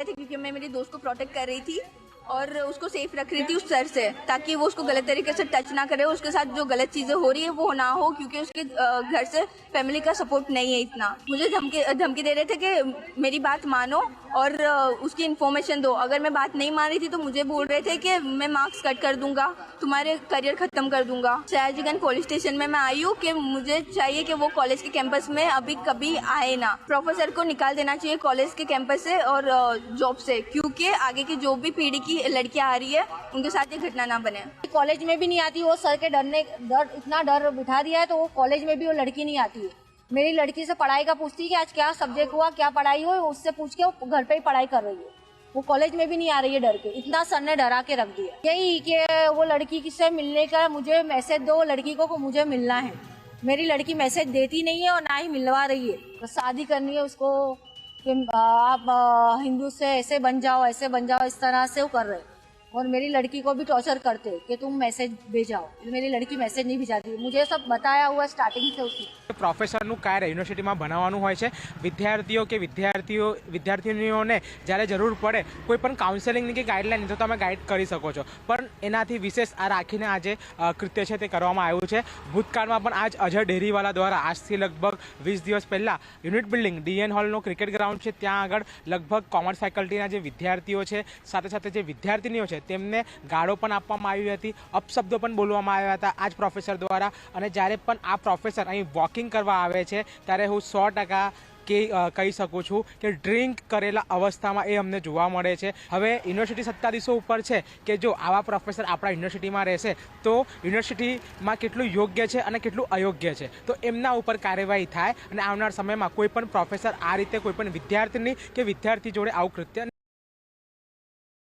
थे क्योंकि मैं मेरी दोस्त को प्रोटेक्ट कर रही थी और उसको सेफ़ रख रही थी उस सर से, ताकि वो उसको गलत तरीके से टच ना करे, उसके साथ जो गलत चीज़ें हो रही है वो ना हो, क्योंकि उसके घर से फैमिली का सपोर्ट नहीं है इतना। मुझे धमकी धमकी दे रहे थे कि मेरी बात मानो और उसकी इन्फॉर्मेशन दो। अगर मैं बात नहीं मान रही थी तो मुझे बोल रहे थे कि मैं मार्क्स कट कर दूँगा, तुम्हारे करियर खत्म कर दूँगा। सयाजीगंज पुलिस स्टेशन में मैं आई हूँ कि मुझे चाहिए कि वो कॉलेज के कैंपस में अभी कभी आए ना। प्रोफेसर को निकाल देना चाहिए कॉलेज के कैंपस से और जॉब से, क्योंकि आगे की जो भी पीढ़ी की लड़कियाँ आ रही है, उनके साथ ये घटना ना बने। कॉलेज में भी नहीं आती, वो सर के डरने, डर, इतना डर बिठा दिया है तो वो कॉलेज में भी वो लड़की नहीं आती। है मेरी लड़की से पढ़ाई का पूछती है कि आज क्या सब्जेक्ट हुआ, क्या पढ़ाई हुई? उससे पूछ के वो घर पे ही पढ़ाई कर रही है। वो कॉलेज में भी नहीं आ रही है डर के। इतना सर ने डरा के रख दिया। यही कि वो लड़की से मिलने का मुझे मैसेज दो, लड़की को को मुझे मिलना है। मेरी लड़की मैसेज देती नहीं है और ना ही मिलवा रही है। तो शादी करनी है उसको कि आप हिंदू से ऐसे बन जाओ, ऐसे बन जाओ, इस तरह से वो कर रहे हैं। और मेरी लड़की को भी टॉर्चर करते कि तुम मैसेज भेजाओ मेरी लड़की मैसेज नहीं भिजाती मुझे सब बताया हुआ स्टार्टिंग से उसने પ્રોફેસરનું કાર્ય યુનિવર્સિટીમાં ભણાવવાનું હોય છે વિદ્યાર્થીઓ કે વિદ્યાર્થીઓ વિદ્યાર્થીનીઓને જ્યારે જરૂર પડે કોઈ પણ કાઉન્સેલિંગની કે ગાઈડલાઈન તો તમે ગાઈડ કરી શકો છો પણ એનાથી વિશેષ આ રાખીને આજે અ, કૃત્ય છે તે કરવામાં આવ્યું છે ભૂતકાળમાં પણ આજ અજય ડેરીવાલા દ્વારા આજથી લગભગ વીસ દિવસ પહેલાં યુનિટ બિલ્ડિંગ ડીએન હોલનો ક્રિકેટ ગ્રાઉન્ડ છે ત્યાં આગળ લગભગ કોમર્સ ફેકલ્ટીના જે વિદ્યાર્થીઓ છે સાથે સાથે જે વિદ્યાર્થીનીઓ છે તેમને ગાળો પણ આપવામાં આવી હતી, અપશબ્દો પણ બોલવામાં આવ્યા હતા આ જ પ્રોફેસર દ્વારા. અને જ્યારે પણ આ પ્રોફેસર અહીં વોકિંગ કરવા આવે છે, ત્યારે હું સો ટકા કે કહી શકું છું કે ડ્રિંક કરેલા અવસ્થામાં એ અમને જોવા મળે છે. હવે યુનિવર્સિટી સત્તાધીશો ઉપર છે કે જો આવા પ્રોફેસર આપણા યુનિવર્સિટીમાં રહેશે, તો યુનિવર્સિટીમાં કેટલું યોગ્ય છે અને કેટલું અયોગ્ય છે? તો એમના ઉપર કાર્યવાહી થાય અને આવનાર સમયમાં કોઈ પણ પ્રોફેસર આ રીતે કોઈ પણ વિદ્યાર્થીની કે વિદ્યાર્થી જોડે આવું કૃત્ય